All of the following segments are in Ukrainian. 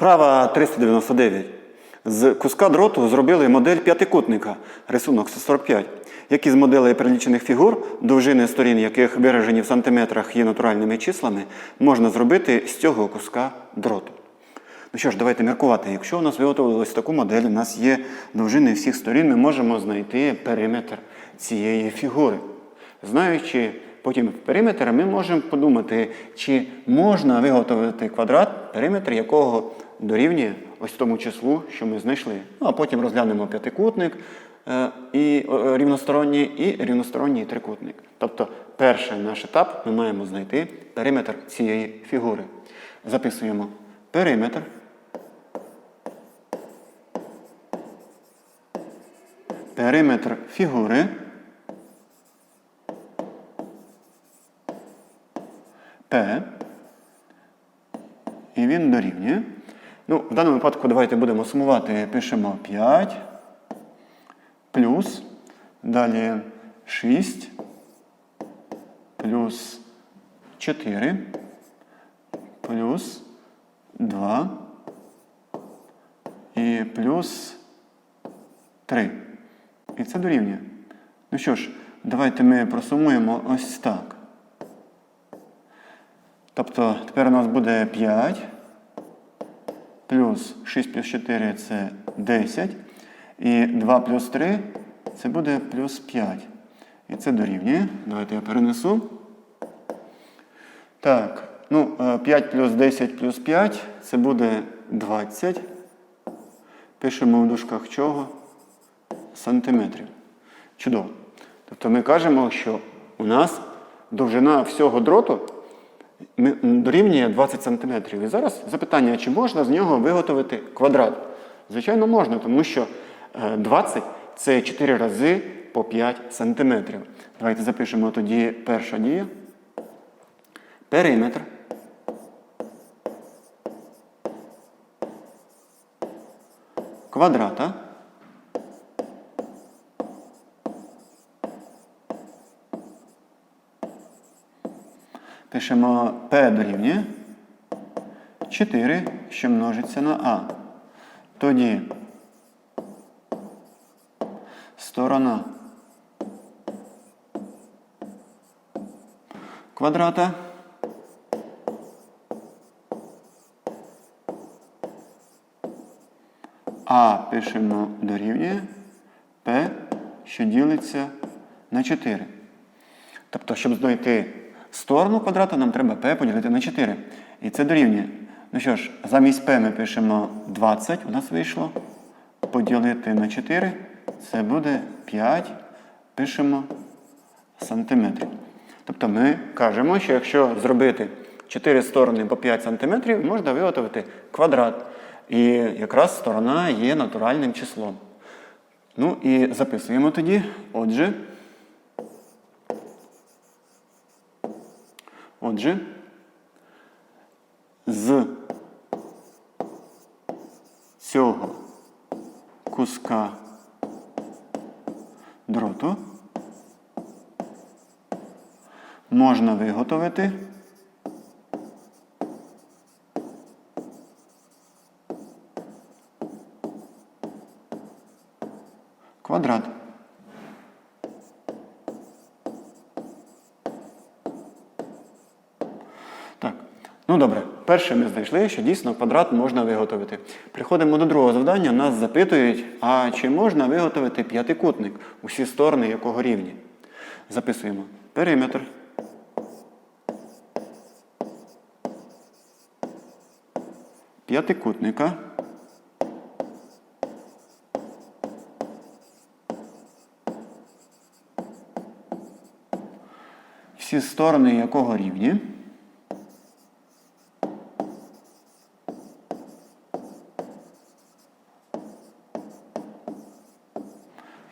Вправа 399. З куска дроту зробили модель п'ятикутника, рисунок 145, які з моделей перелічених фігур, довжини сторін яких виражені в сантиметрах є натуральними числами, можна зробити з цього куска дроту. Ну що ж, давайте міркувати. Якщо у нас виготовилось таку модель, у нас є довжини всіх сторін, ми можемо знайти периметр цієї фігури. Знаючи потім периметр, ми можемо подумати, чи можна виготовити квадрат, периметр якого дорівнює ось тому числу, що ми знайшли. Ну, а потім розглянемо п'ятикутник е, і е, рівносторонній, і рівносторонній трикутник. Тобто, перший наш етап ми маємо знайти периметр цієї фігури. Записуємо периметр. Периметр фігури P. І він дорівнює. Ну, в даному випадку давайте будемо сумувати. Пишемо 5 плюс. Далі 6 плюс 4 плюс 2 і плюс 3. І це дорівнює. Ну що ж, давайте ми просумуємо ось так. Тобто тепер у нас буде 5 плюс 6 плюс 4 це 10. І 2 плюс 3 це буде плюс 5. І це дорівнює. Давайте я перенесу. Так, ну, е, 5 плюс 10 плюс 5 це буде 20. Пишемо в дужках чого? Сантиметрів. Чудово. Тобто ми кажемо, що у нас довжина всього дроту дорівнює 20 см. І зараз запитання, чи можна з нього виготовити квадрат? Звичайно, можна, тому що е, 20 це 4 рази по 5 см. Давайте запишемо тоді перша дія. Периметр. Квадрата. Пишемо P дорівнює 4, що множиться на А. Тоді сторона квадрата А пишемо дорівнює P, що ділиться на 4. Тобто, щоб знайти сторону квадрата, нам треба p поділити на 4. І це дорівнює. Ну що ж, замість p ми пишемо 20, у нас вийшло. Поділити на 4, це буде 5, пишемо сантиметрів. Тобто ми кажемо, що якщо зробити 4 сторони по 5 сантиметрів, можна виготовити квадрат. І якраз сторона є натуральним числом. Ну і записуємо тоді. Отже. Отже, з цього куска дроту можна виготовити квадрат. Так, ну добре. Перше ми знайшли, що дійсно квадрат можна виготовити. Приходимо до другого завдання, нас запитують, а чи можна виготовити п'ятикутник, усі сторони якого рівні? Записуємо периметр. П'ятикутника. Всі сторони якого рівні?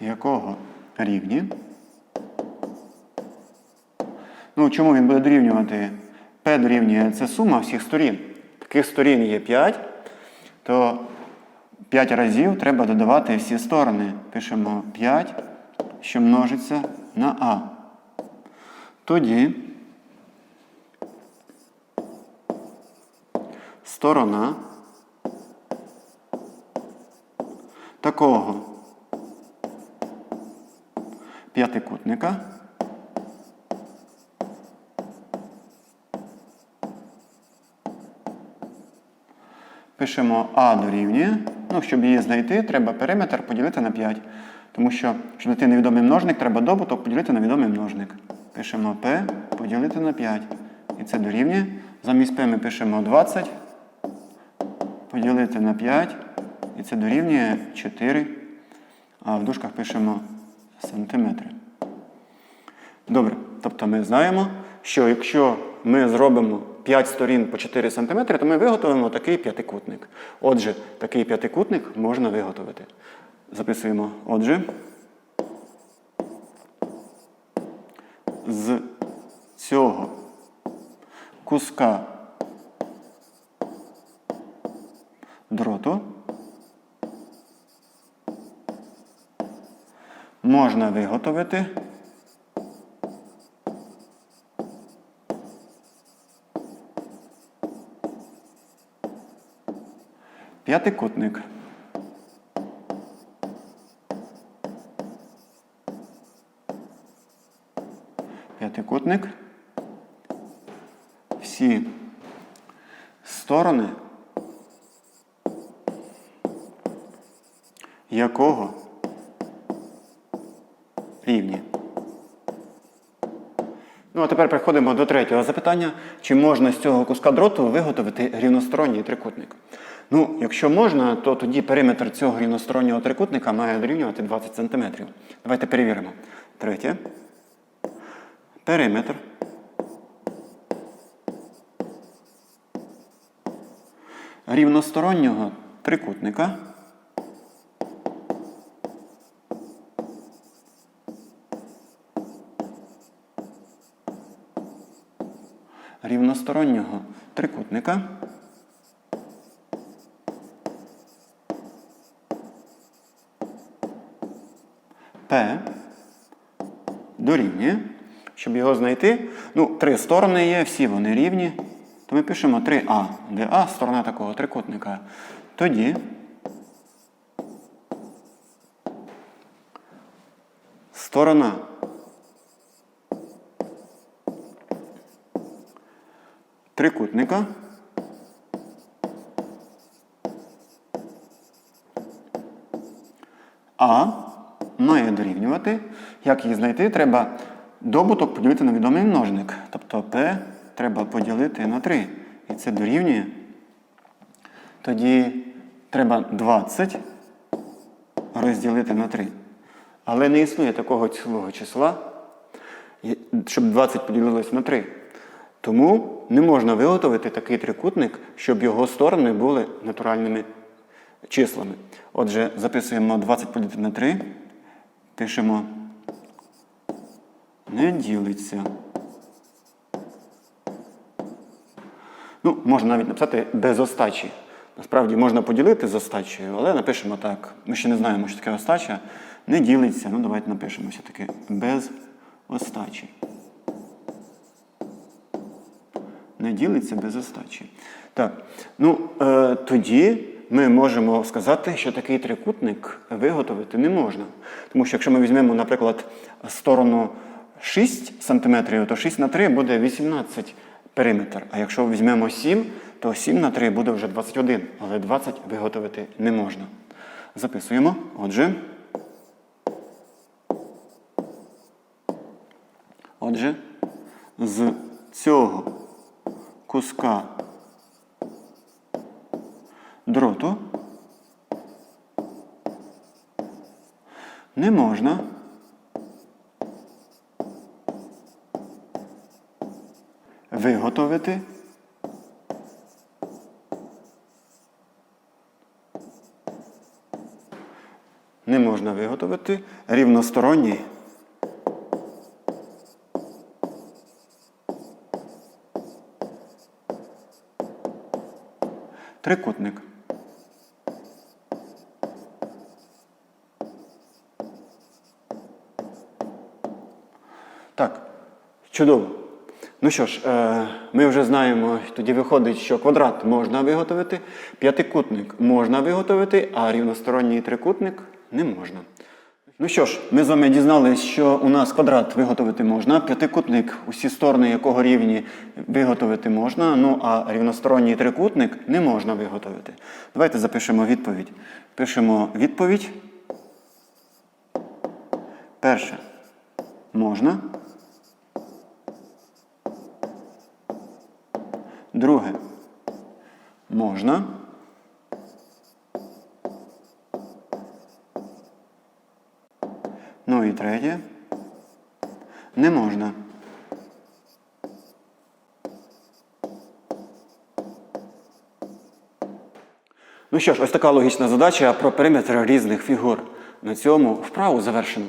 якого рівні. Ну, чому він буде дорівнювати? P дорівнює це сума всіх сторін. Таких сторін є 5, то 5 разів треба додавати всі сторони. Пишемо 5, що множиться на А. Тоді сторона такого п'ятикутника. Пишемо А дорівнює. Ну, щоб її знайти, треба периметр поділити на 5. Тому що, щоб знайти невідомий множник, треба добуток поділити на відомий множник. Пишемо P поділити на 5. І це дорівнює. Замість P ми пишемо 20. Поділити на 5. І це дорівнює 4. А в дужках пишемо сантиметри. Добре. Тобто ми знаємо, що якщо ми зробимо 5 сторін по 4 см, то ми виготовимо такий п'ятикутник. Отже, такий п'ятикутник можна виготовити. Записуємо. Отже, з цього куска дроту можна виготовити п'ятикутник. П'ятикутник. Всі сторони якого рівні. Ну, а тепер переходимо до третього запитання. Чи можна з цього куска дроту виготовити рівносторонній трикутник? Ну, якщо можна, то тоді периметр цього рівностороннього трикутника має дорівнювати 20 см. Давайте перевіримо. Третє. Периметр. Рівностороннього трикутника. Рівностороннього трикутника. П дорівнює. Щоб його знайти, ну, три сторони є, всі вони рівні. То ми пишемо 3А, де А сторона такого трикутника. Тоді сторона трикутника А має дорівнювати. Як її знайти? Треба добуток поділити на відомий множник. Тобто P треба поділити на 3. І це дорівнює. Тоді треба 20 розділити на 3. Але не існує такого цілого числа, щоб 20 поділилось на 3. Тому не можна виготовити такий трикутник, щоб його сторони були натуральними числами. Отже, записуємо 20 поділити на 3. Пишемо не ділиться. Ну, можна навіть написати без остачі. Насправді можна поділити з остачею, але напишемо так. Ми ще не знаємо, що таке остача. Не ділиться. Ну, давайте напишемо все-таки без остачі. Не ділиться без остачі. Так. Ну, е, тоді ми можемо сказати, що такий трикутник виготовити не можна. Тому що якщо ми візьмемо, наприклад, сторону 6 см, то 6 на 3 буде 18 периметр. А якщо візьмемо 7, то 7 на 3 буде вже 21, але 20 виготовити не можна. Записуємо. Отже. Отже, з цього куска дроту. Не можна. Виготовити. Не можна виготовити. Рівносторонній трикутник. Так, чудово. Ну що ж, е, ми вже знаємо, тоді виходить, що квадрат можна виготовити, п'ятикутник можна виготовити, а рівносторонній трикутник не можна. Ну що ж, ми з вами дізналися, що у нас квадрат виготовити можна, п'ятикутник, усі сторони якого рівні виготовити можна, ну а рівносторонній трикутник не можна виготовити. Давайте запишемо відповідь. Пишемо відповідь. Перше. Можна. Друге. Можна. Ну і третє. Не можна. Ну що ж, ось така логічна задача про периметр різних фігур. На цьому вправу завершено.